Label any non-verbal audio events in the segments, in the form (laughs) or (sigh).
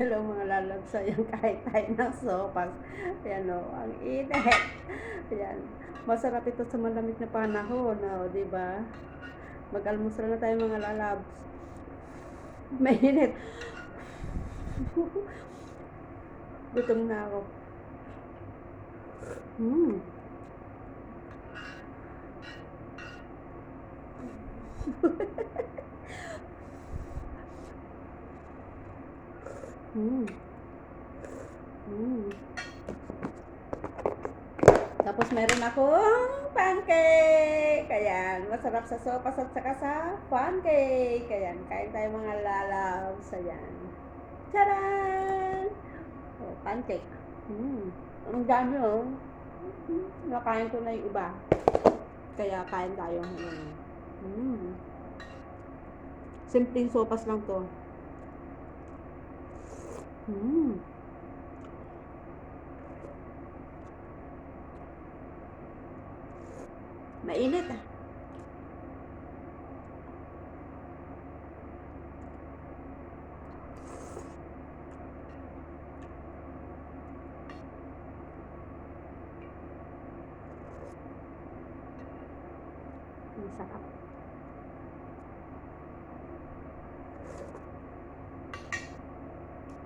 Hello mga lalabs, ayan kahit tayo ng sopas. Ayan o, ang init. Ayan, masarap ito sa malamig na panahon, o, di ba? Mag-almusal na tayo mga lalabs. Mainit. (laughs) Gutom na ako. Hmm. (laughs) Hmm. Hmm. Tapos meron akong pancake. Ayan, masarap sa sopas at saka sa pancake. Ayan, kain tayo mga lalabs. Ayan. Charan! Oh, pancake. Hmm. Ang dami oh. Nakain ko na yung iba. Kaya kain tayo. Ayan. Hmm. Simpleng sopas lang to. Hmm. Mainit ah. Ang sarap.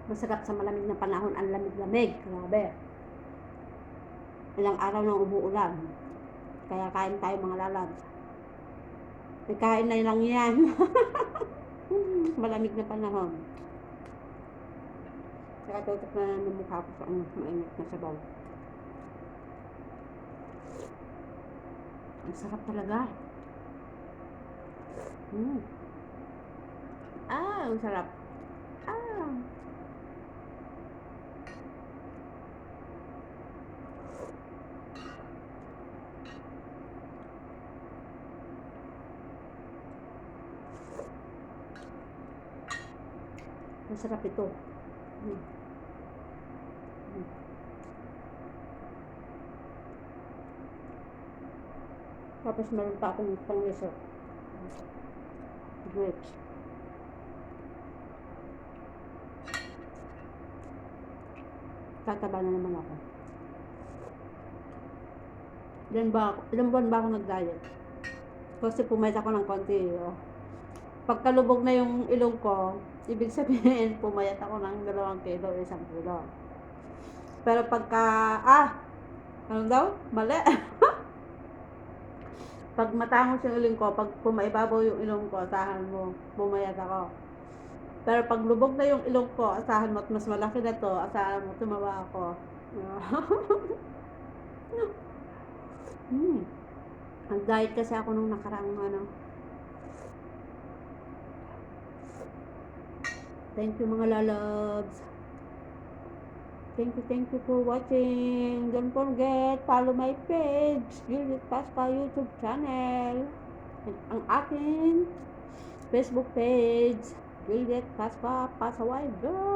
Masarap sa malamig na panahon, ang lamig-lamig. Grabe. Ilang araw nang umuulan. Kaya kain tayo mga lalabs. May kain na lang yan. (laughs) malamig na panahon. Saka tutok na ng mukha ko sa ano, mainit na sabaw. Ang sarap talaga. Mm. Ah, ang sarap. Ah. Masarap ito. Mm. Mm. Tapos meron pa akong pang dessert. Grapes. Tataba na naman ako. Ilan ba ako, ilang buwan ba ako nag-diet? Kasi pumayat ako ng konti. Oh. Pagkalubog na yung ilong ko, ibig sabihin, (laughs) pumayat ako ng dalawang kilo, isang kilo. Pero pagka, ah, ano daw? Mali. (laughs) pag matangos yung ilong ko, pag pumaibabaw yung ilong ko, asahan mo, pumayat ako. Pero pag lubog na yung ilong ko, asahan mo at mas malaki na to, asahan mo, tumawa ako. (laughs) hmm. Ang diet kasi ako nung nakaraang ano. Thank you mga lalabs. Thank you, thank you for watching. Don't forget, follow my page, Juliet Pasca YouTube channel. At ang akin Facebook page, Juliet Pasca Pasaway Girl.